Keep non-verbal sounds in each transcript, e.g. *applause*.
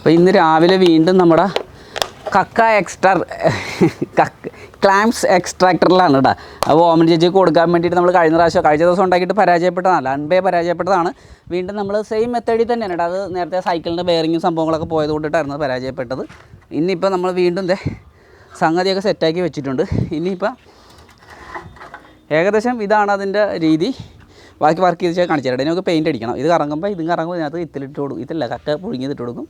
അപ്പോൾ ഇന്ന് രാവിലെ വീണ്ടും നമ്മുടെ കക്ക എക്സ്ട്രാ ക്ലാംസ് എക്സ്ട്രാക്ടറിലാണ് കേട്ടോ അപ്പോൾ ഓമൻ ചേച്ചിക്ക് കൊടുക്കാൻ വേണ്ടിയിട്ട് നമ്മൾ കഴിഞ്ഞ പ്രാവശ്യം കഴിഞ്ഞ ദിവസം ഉണ്ടാക്കിയിട്ട് പരാജയപ്പെട്ടതാണ്. അൺപേ പരാജയപ്പെട്ടതാണ്. വീണ്ടും നമ്മൾ സെയിം മെത്തേഡിൽ തന്നെയാണ് കേട്ടോ അത് നേരത്തെ സൈക്കിളിന്റെ ബെയറിങ്ങും സംഭവങ്ങളൊക്കെ പോയത് കൊണ്ടിട്ടായിരുന്നു പരാജയപ്പെട്ടത്. ഇന്നിപ്പോൾ നമ്മൾ വീണ്ടും ദേ സംഗതിയൊക്കെ സെറ്റാക്കി വെച്ചിട്ടുണ്ട്. ഇനിയിപ്പോൾ ഏകദേശം ഇതാണ് അതിന്റെ രീതി. ബാക്കി വർക്ക് ചെയ്ത് കാണിച്ചു തരാം നമുക്ക് പെയിന്റ് അടിക്കണം. ഇത് കറങ്ങുമ്പോൾ ഇതും കറങ്ങുമ്പോൾ ഇതിനകത്ത് ഇത്തിലിട്ട് കൊടുക്കും. ഇതില്ല കക്ക പുഴുങ്ങിയതിട്ട് കൊടുക്കും.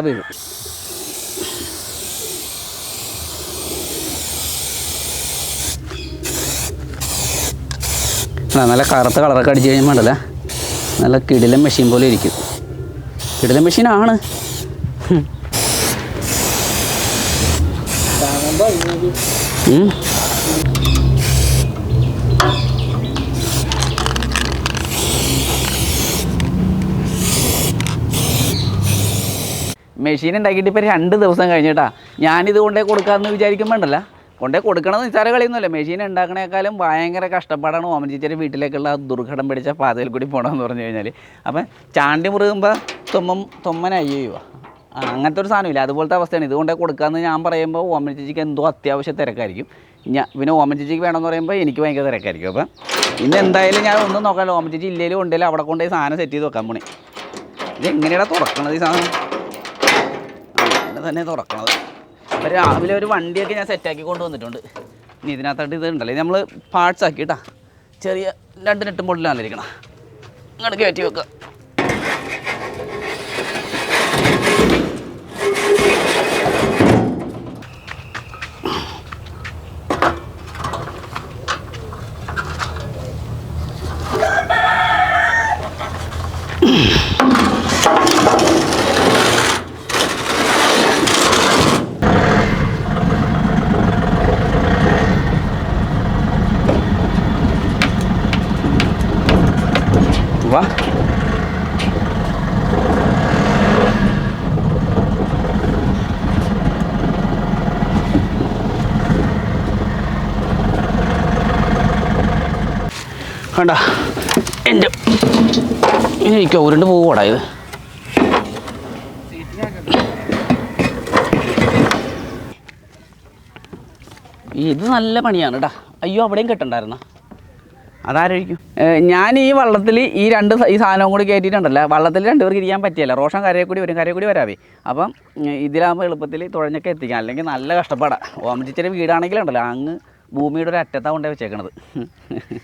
വീഴും ആ, നല്ല കറുത്ത കളറൊക്കെ അടിച്ച് കഴിയുമ്പോൾ ഉണ്ടല്ലേ നല്ല കിടിലൻ മെഷീൻ പോലെ ഇരിക്കും. കിടിലൻ മെഷീനാണ് ഉം. മെഷീൻ ഉണ്ടാക്കിയിട്ട് ഇപ്പോൾ രണ്ട് ദിവസം കഴിഞ്ഞിട്ടാ. ഞാനിത് കൊണ്ടേ കൊടുക്കാമെന്ന് വിചാരിക്കുമ്പോണ്ടല്ല കൊണ്ടേ കൊടുക്കണമെന്ന് നിസ്സാര കളിയൊന്നുമല്ല. മെഷീൻ ഉണ്ടാക്കണേക്കാളും ഭയങ്കര കഷ്ടപ്പാടാണ് ഓമൻ ചേച്ചിയുടെ വീട്ടിലേക്കുള്ള ദുർഘടം പിടിച്ച പാതയിൽ കൂടി പോകണമെന്ന് പറഞ്ഞു കഴിഞ്ഞാൽ അപ്പം ചാണ്ടി മുറുകുമ്പോൾ തുമ്മം തുമ്മനയ്യോ അങ്ങനത്തെ ഒരു സാധനമില്ല. അതുപോലത്തെ അവസ്ഥയാണ്. ഇതുകൊണ്ടേ കൊടുക്കാമെന്ന് ഞാൻ പറയുമ്പോൾ ഓമൻ ചേച്ചിക്ക് എന്തോ അത്യാവശ്യ തിരക്കായിരിക്കും. ഞാൻ പിന്നെ ഓമൻ ചേച്ചിക്ക് വേണമെന്ന് പറയുമ്പോൾ എനിക്ക് ഭയങ്കര തിരക്കായിരിക്കും. അപ്പം ഇന്ന് എന്തായാലും ഞാൻ ഒന്നും നോക്കാമല്ലോ ഓമൻ ചേച്ചി ഇല്ലേലും ഉണ്ടെങ്കിലും അവിടെ കൊണ്ടുപോയി സാധനം സെറ്റ് ചെയ്ത് വെക്കാൻ പോണേ. ഇത് എങ്ങനെയാണ് തുറക്കണത് ഈ സാധനം? അങ്ങനെ തന്നെ തുറക്കണത്. അപ്പോൾ രാവിലെ ഒരു വണ്ടിയൊക്കെ ഞാൻ സെറ്റാക്കി കൊണ്ടുവന്നിട്ടുണ്ട്. ഇനി ഇതിനകത്തായിട്ട് ഇത് ഉണ്ടല്ലോ. നമ്മൾ പാർട്സ് ആക്കിയിട്ടാ. ചെറിയ രണ്ട് നെട്ടും പൊള്ളിലാണിരിക്കണം ഇങ്ങോട്ട് കയറ്റി വെക്കുക വാ. വേണ്ട എന്റെ എനിക്ക് ഉരുണ്ട് പോവാടാ ഇത്. ഇത് നല്ല പണിയാണ് കേട്ടാ അയ്യോ അവിടെയും കെട്ടണ്ടായിരുന്ന? അതാരായിരിക്കും? ഞാൻ ഈ വള്ളത്തിൽ ഈ രണ്ട് ഈ സാധനവും കൂടി കയറ്റിയിട്ടുണ്ടല്ലോ. വള്ളത്തിൽ രണ്ടുപേർക്ക് ഇരിക്കാൻ പറ്റിയല്ല. റോഷൻ കരയെ കൂടി വരും കരയെ കൂടി വരാവേ. അപ്പം ഇതിലാകുമ്പോൾ എളുപ്പത്തിൽ തുഴഞ്ഞൊക്കെ എത്തിക്കാം. അല്ലെങ്കിൽ നല്ല കഷ്ടപ്പാടാണ് ഓമറ്റിച്ചിരി വീടാണെങ്കിലുണ്ടല്ലോ അങ്ങ് ഭൂമിയുടെ ഒരു അറ്റത്താണ് കൊണ്ടേ വെച്ചേക്കണത്. *laughs*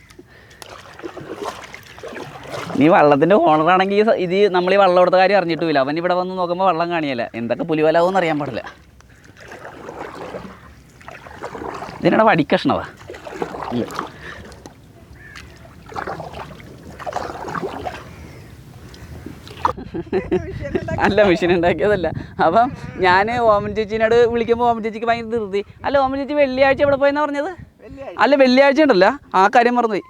നീ വള്ളത്തിന്റെ ഓണറാണെങ്കിൽ ഇത് നമ്മൾ ഈ വള്ളം എടുത്ത കാര്യം അറിഞ്ഞിട്ടുമില്ല. അവൻ ഇവിടെ വന്ന് നോക്കുമ്പോൾ വള്ളം കാണിയല്ല. എന്തൊക്കെ പുലിവലാവെന്ന് അറിയാൻ പാടില്ല. ഇതിനാണ് വടിക്കഷ്ണതാ *laughs* അല്ല മെഷീൻ ഉണ്ടാക്കിയതല്ല. അപ്പം ഞാൻ ഓമൻ ചേച്ചീനോട് വിളിക്കുമ്പോൾ ഓമൻ ചേച്ചിക്ക് ഭയങ്കര ധൃതി. അല്ല ഓമൻ ചേച്ചി വെള്ളിയാഴ്ച എവിടെ പോയെന്നാ പറഞ്ഞത്? അല്ല വെള്ളിയാഴ്ച ഉണ്ടല്ല. ആ കാര്യം മറന്നുപോയി.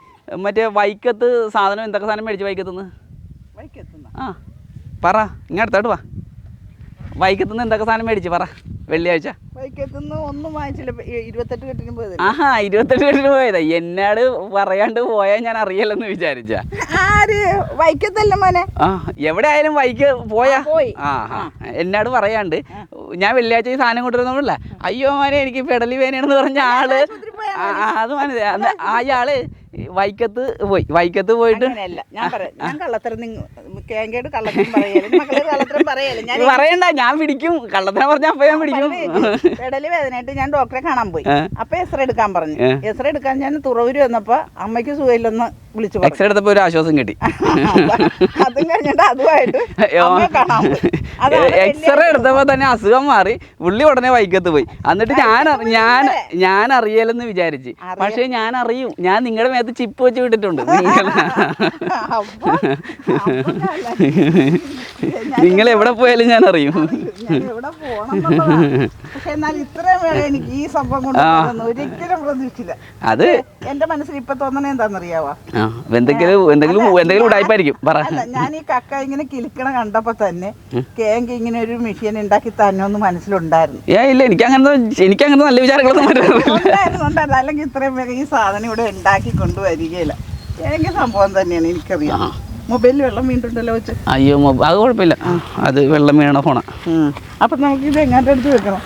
മറ്റേ വൈക്കത്ത് സാധനം എന്തൊക്കെ സാധനം മേടിച്ച് വൈക്കത്തുനിന്ന്? ആ പറ. ഇങ്ങടുത്തോട്ട് വാ. വൈക്കത്തുനിന്ന് എന്തൊക്കെ സാധനം മേടിച്ചു പറ. വെള്ളിയാഴ്ച. വൈക്കത്തുനിന്ന് ഒന്നും വാങ്ങിച്ചില്ല. ഇപ്പൊ ഈ ഇരുപത്തെട്ട് കെട്ടിന് പോയത് ആഹാ ഇരുപത്തെട്ട് കെട്ടിന് പോയതാ. എന്നോട് പറയാണ്ട് പോയാൽ ഞാൻ അറിയല്ലെന്ന് വിചാരിച്ച. ആര്? വൈക്കത്തല്ല മോനെ? ആ എവിടെ ആയാലും വൈക്ക് പോയാ. ആ, എന്നോട് പറയാണ്ട് ഞാൻ വെള്ളിയാഴ്ച ഈ സാധനം കൊണ്ടുവരുന്നില്ല അയ്യോ മോനെ എനിക്ക് പെടലി വേനയാണെന്ന് പറഞ്ഞ ആൾ. അത് മനസ്സിലായി. അയാൾ വൈക്കത്ത് പോയി. വൈക്കത്ത് പോയിട്ട് ഞാൻ കള്ളത്തരം കേങ്കേട് കള്ളത്തരം പറയൽ മക്കളെ കള്ളത്തരം പറയൽ. ഞാൻ പറയണ്ട ഞാൻ പിടിക്കും. കള്ളത്തരം പറഞ്ഞ അപ്പൊ ഞാൻ പിടിക്കും. പെടൽ വേദനയായിട്ട് ഞാൻ ഡോക്ടറെ കാണാൻ പോയി. അപ്പൊ എക്സ്റേ എടുക്കാൻ പറഞ്ഞു. എക്സ്റേ എടുക്കാൻ ഞാൻ തുറവൂര് വന്നപ്പോ അമ്മയ്ക്ക് സുഖമില്ലെന്ന് വിളിച്ചു എക്സ്റേ എടുത്തപ്പോ ഒരു ആശ്വാസം കിട്ടി. *laughs* അതും കഴിഞ്ഞിട്ട് അതുമായിട്ട് എക്സ്റേ എടുത്തപ്പോ തന്നെ അസുഖം മാറി. പുള്ളി ഉടനെ വൈക്കത്ത് പോയി. എന്നിട്ട് ഞാൻ ഞാൻ ഞാൻ അറിയലെന്ന് വിചാരിച്ച്. പക്ഷേ ഞാൻ അറിയും. ഞാൻ നിങ്ങളുടെ മേത്ത് ചിപ്പ് വെച്ച് വിട്ടിട്ടുണ്ട്. *laughs* നിങ്ങൾ നിങ്ങൾ എവിടെ പോയാലും ഞാൻ അറിയും ഞാൻ എവിടെ പോണം എന്നുള്ളതാണ്. പക്ഷെ എന്നാൽ ഇത്രയും എനിക്ക് ഈ സംഭവം കൊണ്ട് ഒരിക്കലും പ്രതീക്ഷിച്ചില്ല അത് എന്റെ മനസ്സിൽ ഇപ്പൊ തോന്നണേ എന്താണെന്നറിയാവോ? എന്തെങ്കിലും എന്തെങ്കിലും എന്തെങ്കിലും ഉടായ്പായിരിക്കും. പറ. ഞാൻ ഈ കക്ക ഇങ്ങനെ കിളിക്കണ കണ്ടപ്പോ തന്നെ കേങ്ക് ഇങ്ങനെ ഒരു മെഷീൻ ഉണ്ടാക്കി തന്നോന്ന് മനസ്സിലുണ്ടായിരുന്നു. ഏ ഇല്ല എനിക്ക് അങ്ങനെ എനിക്ക് അങ്ങനെ നല്ല വിചാരങ്ങളൊന്നും ഉണ്ടായിരുന്നു അല്ലെങ്കിൽ ഇത്രയും വേഗം ഈ സാധനം ഇവിടെ ഉണ്ടാക്കി കൊണ്ടുവരികയില്ല. കേങ്ക് സംഭവം തന്നെയാണ് എനിക്കറിയാം. മൊബൈലിൽ വെള്ളം വീണ്ടുണ്ടല്ലോ വെച്ച്. അയ്യോ മൊബൈൽ അത് കുഴപ്പമില്ല. അത് വെള്ളം വീണ ഫോണാ. അപ്പം നമുക്ക് ഇത് എങ്ങാന്റെ അടുത്ത് വെക്കണം.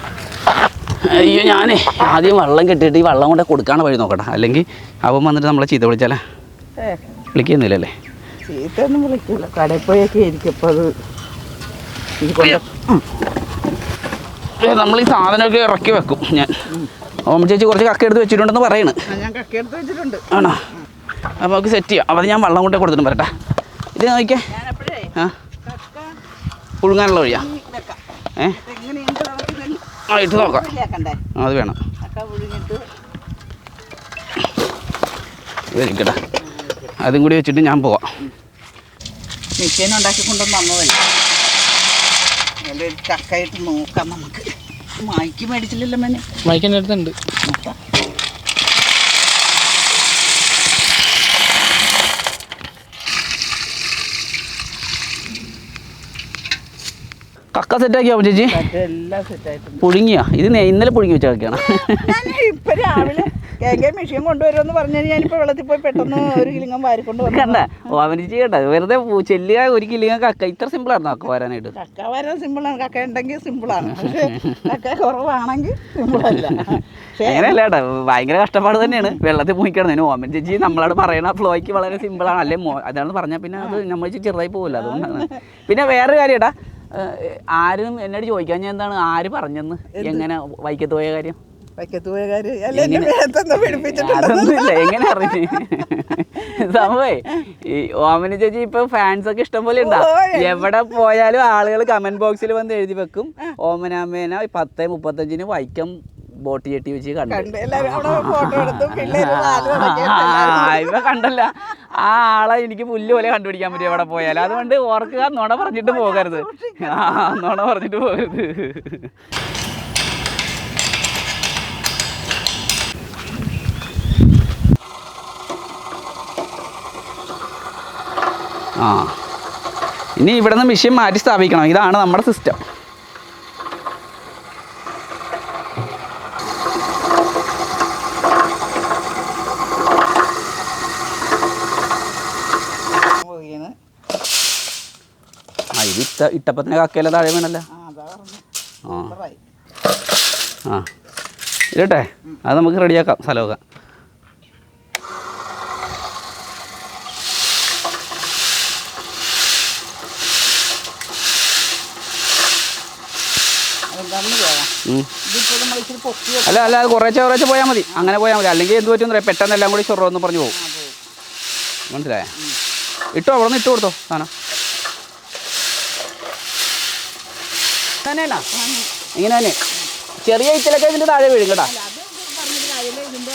അയ്യോ ഞാനേ ആദ്യം വെള്ളം കെട്ടിയിട്ട് ഈ വെള്ളം കൊണ്ട് കൊടുക്കാണ് വഴി നോക്കട്ടെ. അല്ലെങ്കിൽ അവൻ വന്നിട്ട് നമ്മളെ ചീത്ത വിളിച്ചാലേ? വിളിക്കുന്നില്ലല്ലേ? ചീത്തൊന്നും വിളിക്കില്ല കടയിൽ പോയൊക്കെ ആയിരിക്കും അപ്പോൾ അത്. നമ്മൾ ഈ സാധനമൊക്കെ ഇറക്കി വെക്കും. ഞാൻ ഓമ ചേച്ചി കുറച്ച് കക്ക എടുത്ത് വെച്ചിട്ടുണ്ടെന്ന് പറയണ്. ആണോ? അപ്പോൾ നമുക്ക് സെറ്റ് ചെയ്യാം. അപ്പോൾ ഞാൻ വെള്ളം കൊണ്ടേ കൊടുത്തിട്ട് വരട്ടെ. ഇത് നോക്കിയേ. ഞാനപ്പോഴേ ആ. കക്ക പുഴുങ്ങാനുള്ള വഴിയാ. ഏ? ആ ഇട്ട് നോക്കാം. അത് വേണം. ഇരിക്കട്ടെ. അതും കൂടി വെച്ചിട്ട് ഞാൻ പോവാം. മിഷീൻ ഉണ്ടാക്കി കൊണ്ടുവന്ന് ഒരു ചക്കയിട്ട് നോക്കാം നമുക്ക്. മൈക്ക് മേടിച്ചില്ലല്ലോ മേനെ. മൈക്കിന്റെ അടുത്തുണ്ട്. നോക്കാം കക്ക സെറ്റാക്കിയോ ഓമ ചേച്ചി? എല്ലാം സെറ്റായിട്ടുണ്ട് പുഴുങ്ങിയാ? ഇത് ഇന്നലെ പുഴുങ്ങി വെച്ച കക്കയാണ് ഞാൻ ഇപ്പൊ രാവിലെ മെഷീൻ കൊണ്ടുവരുമെന്ന് പറഞ്ഞു ഞാനിപ്പോ വെള്ളത്തിൽ പോയി പെട്ടെന്ന് ഒരു കിലിങ്ങം വാരിക്കൊണ്ട് കണ്ട? വെറുതെ ചെല്ലുക ഒരു കിലിങ്ങ കക്ക. ഇത്ര സിമ്പിൾ ആയിരുന്നു കക്ക വരാനായിട്ട്? കക്ക വരാൻ സിമ്പിളാണ് കക്ക ഉണ്ടെങ്കിൽ സിമ്പിളാണ് പക്ഷെ കക്ക കുറവാണെങ്കിൽ സിമ്പിളല്ല അങ്ങനെയല്ല കേട്ടോ. ഭയങ്കര കഷ്ടപ്പാട് തന്നെയാണ്. വെള്ളത്തിൽ പോയിക്കിടന്നതിന് ഓമൻ ചേച്ചി നമ്മളോട് പറയണ ഫ്ലോയ്ക്ക് വളരെ സിമ്പിളാണ് അല്ലേ അല്ലെ അതാണ് പറഞ്ഞാൽ പിന്നെ അത് നമ്മൾ ചെറുതായി പോകില്ല അതുകൊണ്ടാണ്. പിന്നെ വേറൊരു കാര്യം ഏട്ടാ. ആരും എന്നോട് ചോദിക്കാൻ ഞാൻ എന്താണ്? ആര് പറഞ്ഞെന്ന്? എങ്ങനെ വൈക്കത്ത് പോയ കാര്യം? അതൊന്നുമില്ല എങ്ങനെ അറിഞ്ഞു? സംഭവേ ഈ ഓമന ചേച്ചി ഇപ്പൊ ഫാൻസ് ഒക്കെ ഇഷ്ടം പോലെ ഉണ്ടാ. എവിടെ പോയാലും ആളുകൾ കമന്റ് ബോക്സിൽ വന്ന് എഴുതി വെക്കും. ഓമനാമേന പത്ത് മുപ്പത്തഞ്ചിന് വൈക്കം ബോട്ട് ചെട്ടി വെച്ച് കണ്ടു. അവിടെ ഇവ കണ്ടല്ല. ആ ആളെ എനിക്ക് പുല്ല് പോലെ കണ്ടുപിടിക്കാൻ പറ്റും എവിടെ പോയാലും. അതുകൊണ്ട് ഓർക്കുക നുണ പറഞ്ഞിട്ട് പോകരുത്. ആ നുണ പറഞ്ഞിട്ട് പോകരുത്. ആ. ഇനി ഇവിടെ നിന്ന് മെഷീൻ മാറ്റി സ്ഥാപിക്കണം. ഇതാണ് നമ്മുടെ സിസ്റ്റം പോവുകയാണ്. ആ ഇത് ഇട്ട ഇട്ടപ്പത്തിന് തന്നെ താഴെ വേണല്ലേ? ആ. ആ. ഇരട്ടെ അത് നമുക്ക് റെഡിയാക്കാം സ്ഥലമൊക്കെ. അല്ല അല്ല അത് കുറേശ്ശെ കുറേശ്ശെ പോയാൽ മതി. അങ്ങനെ പോയാൽ മതി. അല്ലെങ്കിൽ എന്ത് പറ്റും പെട്ടെന്ന് എല്ലാം കൂടി ചൊറന്ന് പറഞ്ഞു പോകും. മനസ്സിലായ? ഇട്ടോ അവിടെ നിന്ന് ഇട്ട് കൊടുത്തോ സാധനം. തന്നെയല്ല? ഇങ്ങനെ തന്നെ. ചെറിയ ഇത്തിലൊക്കെ ഇതിന്റെ താഴെ വീഴും കേട്ടോ. ഇതിന്റെ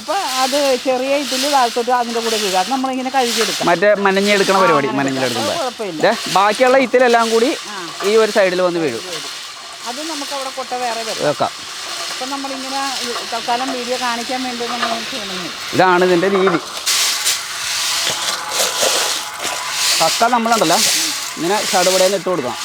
അപ്പൊ അത് ചെറിയ ഇതിൽ താഴ്ത്തോട്ട് അതിന്റെ കൂടെ വീഴും. അത് നമ്മളിങ്ങനെ കഴുകിയെടുക്കാം. മറ്റേ മനഞ്ഞെടുക്കണ പരിപാടി മനഞ്ഞെടുക്കുമ്പോൾ ബാക്കിയുള്ള ഇത്തിലെല്ലാം കൂടി ഈ ഒരു സൈഡിൽ വന്ന് വീഴും. അത് നമുക്ക് അവിടെ കൊട്ട വേറെ വെക്കാം. അപ്പൊ നമ്മളിങ്ങനെ തൽക്കാലം വീഡിയോ കാണിക്കാൻ വേണ്ടി നമ്മൾ ഇതാണ് ഇതിന്റെ രീതി. കക്ക നമ്മളുണ്ടല്ലോ. ഇങ്ങനെ ചടുപടയിൽ ഇട്ട് കൊടുക്കാം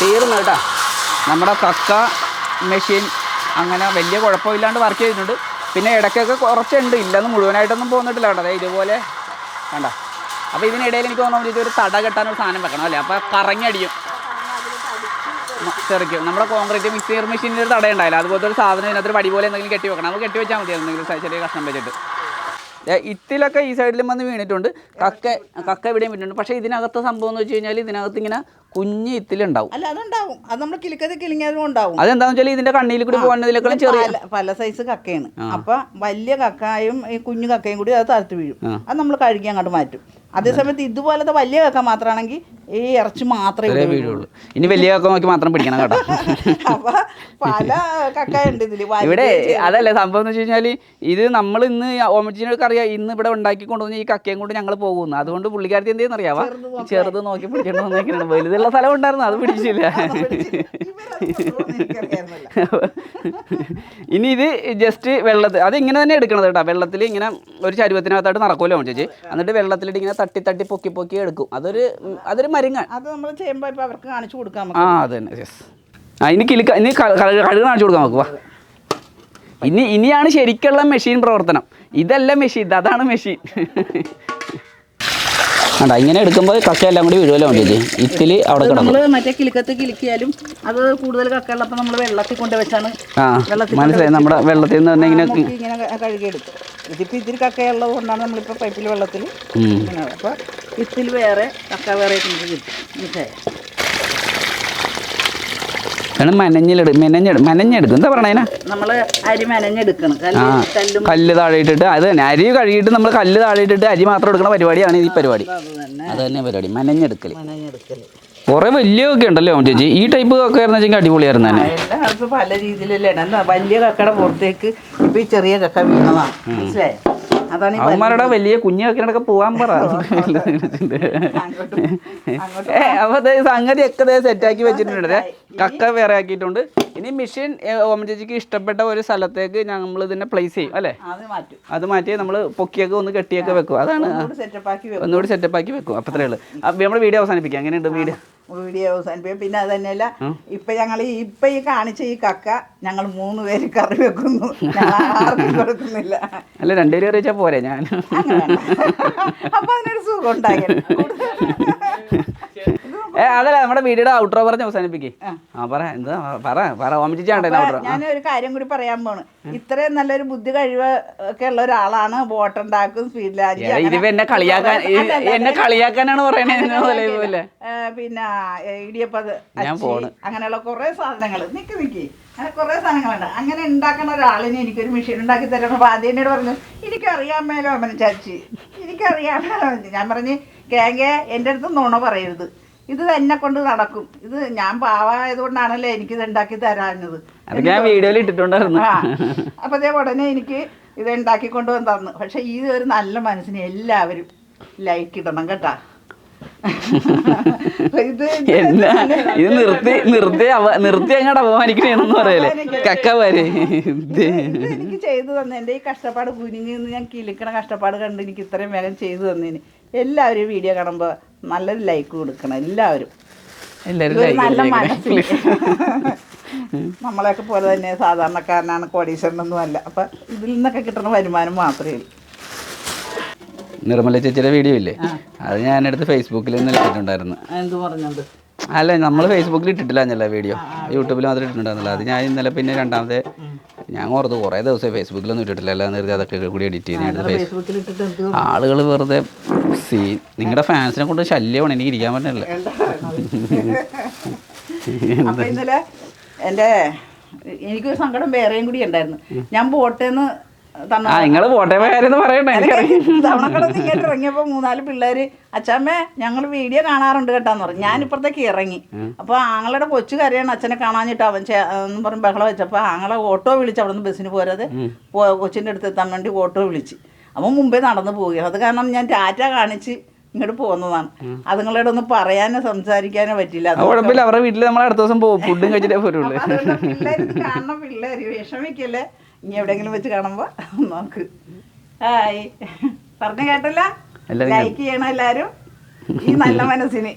തീർന്നു കേട്ടോ. നമ്മുടെ കക്ക മെഷീൻ അങ്ങനെ വലിയ കുഴപ്പമില്ലാണ്ട് വർക്ക് ചെയ്തിട്ടുണ്ട്. പിന്നെ ഇടയ്ക്കൊക്കെ കുറച്ചുണ്ട്. ഇല്ലെന്ന് മുഴുവനായിട്ടൊന്നും പോന്നിട്ടില്ല കേട്ടോ. അതെ ഇതുപോലെ വേണ്ട അപ്പോൾ ഇതിനിടയിൽ എനിക്ക് തോന്നുന്നു ഇതൊരു തട കെട്ടാനൊരു സാധനം വെക്കണം അല്ലേ? അപ്പോൾ കറങ്ങി മ- തെറിക്കും നമ്മുടെ കോൺക്രീറ്റ് മിക്സർ മെഷീനിൽ ഒരു തടയുണ്ടായില്ല അതുപോലത്തെ ഒരു സാധനം ഇതിനകത്ത് വടി പോലെ എന്തെങ്കിലും കെട്ടി വെക്കണം. നമുക്ക് കെട്ടി വെച്ചാൽ മതി എന്തെങ്കിലും ചെറിയ കഷ്ണം വെച്ചിട്ട്. ഇത്തിലൊക്കെ ഈ സൈഡിലും വന്ന് വീണിട്ടുണ്ട്. കക്ക കക്ക ഇവിടെയും വീണിട്ടുണ്ട്. പക്ഷേ ഇതിനകത്ത് സംഭവം എന്ന് വെച്ച് കഴിഞ്ഞാൽ ഇതിനകത്ത് ഇങ്ങനെ കുഞ്ഞ് ഇത്തിലുണ്ടാവും. അല്ല അതുണ്ടാവും. അത് നമ്മൾ കിളിക്കത് കിളിങ്ങാലും ഉണ്ടാവും. അതെന്താണെന്ന് വെച്ചാൽ ഇതിന്റെ കണ്ണിയിൽ കൂടി പോകുന്നതിലേക്കാളും ചെറിയ പല പല സൈസ് കക്കയാണ്. അപ്പൊ വലിയ കക്കായും ഈ കുഞ്ഞു കക്കയും കൂടി അത് തരത്ത് വീഴും. അത് നമ്മൾ കഴുകി അങ്ങോട്ട് മാറ്റും. അതേസമയത്ത് ഇതുപോലത്തെ വലിയ കക്ക മാത്രമാണെങ്കിൽ ഈ ഇറച്ചി മാത്രമേ വീഴുള്ളൂ ഇനി വലിയ കക്ക നോക്കി മാത്രം പിടിക്കണം കേട്ടോ. അപ്പൊ പല കക്കയുണ്ട് ഇതിൽ. ഇവിടെ അതല്ലേ സംഭവം എന്ന് വെച്ച് കഴിഞ്ഞാൽ ഇത് നമ്മൾ ഇന്ന് ഓമച്ചിനൊക്കെ അറിയാം ഇന്ന് ഇവിടെ ഉണ്ടാക്കി കൊണ്ടുവന്ന് ഈ കക്കയും കൊണ്ട് ഞങ്ങൾ പോകുന്നു. അതുകൊണ്ട് പുള്ളിക്കാരത്തി എന്തെന്ന് അറിയാവാ ചെറുത് നോക്കി പിടിക്കണം വലുതുള്ള സ്ഥലം ഉണ്ടായിരുന്നു അത് പിടിച്ചില്ല. ഇനി ഇത് ജസ്റ്റ് വെള്ളത്തിൽ അത് ഇങ്ങനെ തന്നെ എടുക്കണത് കേട്ടോ. വെള്ളത്തിൽ ഇങ്ങനെ ഒരു ചരുവത്തിനകത്തായിട്ട് നടക്കുമല്ലോ ചേച്ചി എന്നിട്ട് വെള്ളത്തിലിട്ട് ഇങ്ങനെ തട്ടി തട്ടി പൊക്കി പൊക്കി എടുക്കും. അതൊരു അതൊരു മരുങ്ങ അത് നമ്മൾ ചെയ്യുമ്പോൾ ഇപ്പോൾ അവർക്ക് കാണിച്ചു കൊടുക്കാൻ ആ അത് തന്നെ യെസ് ആ ഇനി കിളിക്ക ഇനി കഴുകി കാണിച്ചു കൊടുക്കാൻ നോക്കുക ഇനി ഇനിയാണ് ശരിക്കുള്ള മെഷീൻ പ്രവർത്തനം. ഇതല്ല മെഷീൻ അതാണ് മെഷീൻ. അതാ ഇങ്ങനെ എടുക്കുമ്പോൾ കക്ക എല്ലാം കൂടി വീഴുമല്ലോ വേണ്ടി ഇത്തിൽ അവിടെ നമ്മൾ മറ്റേ കിളിക്കത്ത് കിളിക്കിയാലും അത് കൂടുതൽ കക്കയുള്ളപ്പോൾ നമ്മൾ വെള്ളത്തിൽ കൊണ്ടുവച്ചാണ് ആ മനസ്സിലായി. നമ്മുടെ വെള്ളത്തിൽ നിന്ന് തന്നെ ഇങ്ങനെ കഴുകിയെടുക്കും. ഇതിപ്പോ ഇത്തിരി കക്കയുള്ളത് കൊണ്ടാണ് നമ്മളിപ്പോ പൈപ്പിൽ വെള്ളത്തിൽ ഉം. ഇങ്ങനെ അപ്പൊ ഇത്തിൽ വേറെ കക്ക വേറെ നമുക്ക് കിട്ടും. മനസ്സിലായോ? മെനഞ്ഞിലെടു മെനഞ്ഞെടു മെനഞ്ഞെടുക്കും എന്താ പറഞ്ഞാ നമ്മൾ അരി മെനഞ്ഞെടുക്കണം. കല്ല് താഴെയിട്ടിട്ട് കല്ല് താഴെ ഇട്ടിട്ട് അത് തന്നെ. അരി കഴുകിയിട്ട് നമ്മൾ കല്ല് താഴെ ഇട്ടിട്ട് അരി മാത്രം എടുക്കുന്ന പരിപാടിയാണ് ഈ പരിപാടി. അത് തന്നെ. പരിപാടി. മെനഞ്ഞെടുക്കൽ കുറേ വലിയ ഒക്കെ ഉണ്ടല്ലോ ചേച്ചി. ഈ ടൈപ്പ് ഒക്കെ ആയിരുന്നു വെച്ചെങ്കിൽ അടിപൊളിയായിരുന്നു തന്നെ. പല രീതിയിലല്ലേ വലിയ കക്കയുടെ പുറത്തേക്ക് ഇപ്പൊ ഈ ചെറിയ കക്ക വീണതാണ് മനസ്സിലായോ? അതാണ് ഈ അവന്മാരുടെ വലിയ പോവാൻ പറ. *laughs* ഏ അപ്പൊ ദേ സംഗതി ഒക്കെ ദേ സെറ്റാക്കി വെച്ചിട്ടുണ്ട്. ദേ കക്ക വേറെ ആക്കിയിട്ടുണ്ട്. ഇനി മെഷീൻ ഓമൻ ചേച്ചിക്ക് ഇഷ്ടപ്പെട്ട ഒരു സ്ഥലത്തേക്ക് നമ്മൾ ഇതിനെ പ്ലേസ് ചെയ്യും അല്ലേ? അത് മാറ്റും. അത് മാറ്റി നമ്മൾ പൊക്കിയൊക്കെ ഒന്ന് കെട്ടിയൊക്കെ വെക്കും. അതാണ് വെക്കും. ഒന്നുകൂടി സെറ്റപ്പ് ആക്കി വെക്കും. അപ്പത്രേ ഉള്ളൂ. അപ്പം നമ്മുടെ വീഡിയോ അവസാനിപ്പിക്കാം. എങ്ങനെയുണ്ട് വീഡിയോ വീഡിയോ അവസാനിപ്പിക്കും പിന്നെ അത് തന്നെയല്ല ഇപ്പൊ ഞങ്ങൾ ഇപ്പൊ ഈ കാണിച്ച ഈ കക്ക ഞങ്ങൾ മൂന്ന് പേര് കറി വെക്കുന്നു. ആർക്കും കൊടുക്കുന്നില്ല. അല്ല രണ്ടുപേരും വെച്ചാൽ പോരെ ഞാൻ? അപ്പൊ അതിനൊരു സുഖം ഉണ്ടാകരുത് *laughs* ഏ അതല്ല നമ്മുടെ വീഡിയോയുടെ ഔട്ട്രോ പറഞ്ഞ് അവസാനിപ്പിക്കേ. ആ. പറ എന്താ പറ പറ ഓമിച്ചാണ്ടേ ഔട്ട്രോ ഞാൻ ഒരു കാര്യം കൂടി പറയാൻ പോണ്. ഇത്രയും നല്ലൊരു ബുദ്ധി കഴിവ് ഒക്കെ ഉള്ള ഒരാളാണ് ബോട്ടുണ്ടാക്കും ലാൻഡ് ഇതിപ്പോ എന്നെ കളിയാക്കാൻ എന്നെ കളിയാക്കാനാണ് പറയണേ പിന്നെ ഇടിയപ്പത്. അങ്ങനെയുള്ള കുറെ സാധനങ്ങൾ നിക്ക് നിക്ക്. അങ്ങനെ കുറെ സാധനങ്ങളുണ്ട്. അങ്ങനെ ഉണ്ടാക്കുന്ന ഒരാളിനെ എനിക്കൊരു മെഷീൻ ഉണ്ടാക്കി തരണം അപ്പൊ ആദ്യം എന്നോട് പറഞ്ഞു എനിക്കറിയാൻ മേലോ? അമ്മൻ ചാച്ചി എനിക്കറിയാൻ മേലോ? ഞാൻ പറഞ്ഞു കേങ്കെ എന്റെ അടുത്ത് നുണ പറയരുത്. ഇത് തന്നെ കൊണ്ട് നടക്കും. ഇത് ഞാൻ പാവായതുകൊണ്ടാണല്ലോ എനിക്കിത് ഉണ്ടാക്കി തരാഞ്ഞത്. ഞാൻ വീഡിയോയിൽ ഇട്ടിട്ടുണ്ടായിരുന്നു. ആ അപ്പൊ അതേ ഉടനെ എനിക്ക് ഇത് ഉണ്ടാക്കി കൊണ്ടുവന്ന് തന്നു. പക്ഷെ ഈ ഒരു നല്ല മനസ്സിന് എല്ലാവരും ലൈക്ക് ഇടണം കേട്ടാ. ഇത് ഇത് നിർത്തി നിർത്തി നിർത്തി അങ്ങോട്ട് അപമാനിക്കണെന്ന് പറയല്ലേ? കക്ക വരെ. എനിക്ക് ചെയ്തു തന്നെ. എന്റെ ഈ കഷ്ടപ്പാട് കുനിഞ്ഞ് ഞാൻ കിളിക്കണ കഷ്ടപ്പാട് കണ്ട് എനിക്ക് ഇത്രയും വേഗം ചെയ്തു തന്നതിന് എല്ലാവരും ഈ വീഡിയോ കാണുമ്പോൾ നല്ലൊരു ലൈക്ക് കൊടുക്കണം എല്ലാവരും. നല്ല. മനസ്സിൽ. *laughs* നമ്മളെയൊക്കെ പോലെ തന്നെ സാധാരണക്കാരനാണ് കോടീശ്വരനൊന്നും അല്ല. അപ്പം ഇതിൽ നിന്നൊക്കെ കിട്ടുന്ന വരുമാനം മാത്രമേ ഉള്ളൂ. നിർമ്മല ചേച്ചിയുടെ വീഡിയോ ഇല്ലേ? അത് ഞാൻ ഞാനെടുത്ത് ഫേസ്ബുക്കിൽ നിന്ന് ഇട്ടിട്ടുണ്ടായിരുന്നു. അല്ല നമ്മൾ ഫേസ്ബുക്കിൽ ഇട്ടിട്ടില്ല എന്നല്ല വീഡിയോ യൂട്യൂബിൽ മാത്രമേ ഇട്ടിട്ടുണ്ടായിരുന്നില്ല. അത് ഞാൻ ഇന്നലെ പിന്നെ രണ്ടാമത്തെ ഞാൻ ഓർത്ത് കുറേ ദിവസം ഫേസ്ബുക്കിലൊന്നും ഇട്ടിട്ടില്ല. അല്ലാതെ അതൊക്കെ കൂടി എഡിറ്റ് എടുത്ത് എന്ത്? ആളുകൾ വെറുതെ സീ നിങ്ങളുടെ ഫാൻസിനെ കൊണ്ട് ശല്യമാണ്. എനിക്ക് ഇരിക്കാൻ പറ്റില്ല അപ്പൊ ഇന്നലെ എന്റെ എനിക്കൊരു സങ്കടം വേറെയും കൂടി ഉണ്ടായിരുന്നു. ഞാൻ പോട്ടേന്ന് നിങ്ങൾ ഇങ്ങോട്ട് ഇറങ്ങിയപ്പോ മൂന്നാൽ പിള്ളേര് അച്ഛമ്മേ ഞങ്ങൾ വീഡിയോ കാണാറുണ്ട് കേട്ടാന്ന് പറഞ്ഞു. ഞാൻ ഇപ്പുറത്തേക്ക് ഇറങ്ങി. അപ്പൊ ആങ്ങളുടെ കൊച്ചു കരയാണ് അച്ഛനെ കാണാഞ്ഞിട്ട് അവൻ എന്ന് പറഞ്ഞ് ബഹളം വെച്ചപ്പോ ആങ്ങളെ ഓട്ടോ വിളിച്ച് അവിടെ നിന്ന് ബസ്സിന് പോരാതെ കൊച്ചിന്റെ അടുത്ത് എത്താൻ വേണ്ടി ഓട്ടോ വിളിച്ച്. അവൻ മുമ്പേ നടന്നു പോവുകയാണ്. അത് കാരണം ഞാൻ ടാറ്റ കാണിച്ച് ഇങ്ങോട്ട് പോകുന്നതാണ് അതുങ്ങളോട് ഒന്ന് പറയാനോ സംസാരിക്കാനോ പറ്റില്ല. കുഴപ്പമില്ല. അവരുടെ വീട്ടിൽ നമ്മൾ അടുത്ത ദിവസം പോകും. ഫുഡും കഴിച്ചിട്ടേ പോരുള്ളൂ കാണണം പിള്ളേര് വിഷമിക്കല്ലേ? ഇനി എവിടെയെങ്കിലും വെച്ച് കാണുമ്പോ നോക്ക്. ഹായ്. പറഞ്ഞു കേട്ടല്ല? ലൈക്ക് ചെയ്യണം എല്ലാരും. ഈ നല്ല മനസ്സിന്.